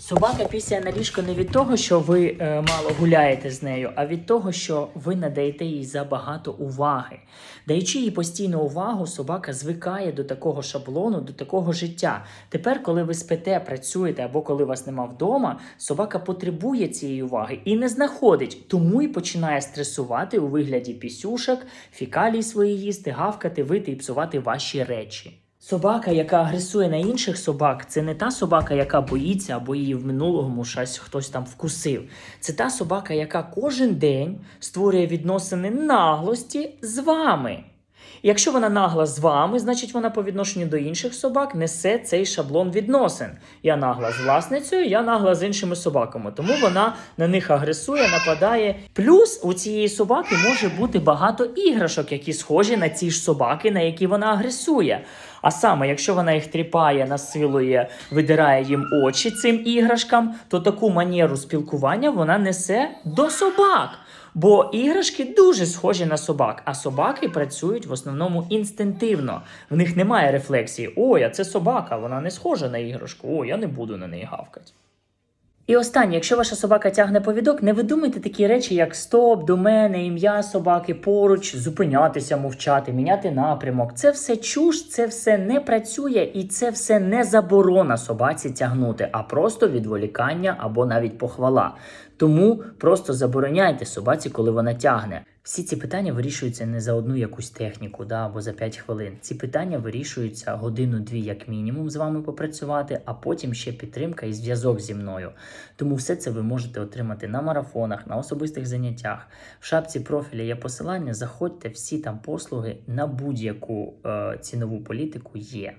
Собака після на ліжко не від того, що ви е, мало гуляєте з нею, а від того, що ви надаєте їй забагато уваги. Даючи їй постійну увагу, собака звикає до такого шаблону, до такого життя. Тепер, коли ви спите, працюєте або коли вас нема вдома, собака потребує цієї уваги і не знаходить, тому і починає стресувати у вигляді пісюшок, фікалій свої їсти, гавкати, вити і псувати ваші речі. Собака, яка агресує на інших собак, це не та собака, яка боїться або її в минулому щось хтось там вкусив. Це та собака, яка кожен день створює відносини наглості з вами. Якщо вона нагла з вами, значить вона по відношенню до інших собак несе цей шаблон відносин. Я нагла з власницею, я нагла з іншими собаками. Тому вона на них агресує, нападає. Плюс у цієї собаки може бути багато іграшок, які схожі на ці ж собаки, на які вона агресує. А саме, якщо вона їх тріпає, насилує, видирає їм очі цим іграшкам, то таку манеру спілкування вона несе до собак. Бо іграшки дуже схожі на собак, а собаки працюють в основному інстинктивно. В них немає рефлексії: ой, а це собака, вона не схожа на іграшку, ой, я не буду на неї гавкати. І останнє, якщо ваша собака тягне повідок, не видумайте такі речі, як стоп, до мене, ім'я собаки, поруч, зупинятися, мовчати, міняти напрямок. Це все чуш, це все не працює і це все не заборона собаці тягнути, а просто відволікання або навіть похвала. Тому просто забороняйте собаці, коли вона тягне. Всі ці питання вирішуються не за одну якусь техніку, да, або за 5 хвилин. Ці питання вирішуються годину-дві, як мінімум, з вами попрацювати, а потім ще підтримка і зв'язок зі мною. Тому все це ви можете отримати на марафонах, на особистих заняттях. В шапці профіля є посилання. Заходьте, всі там послуги на будь-яку е, цінову політику є.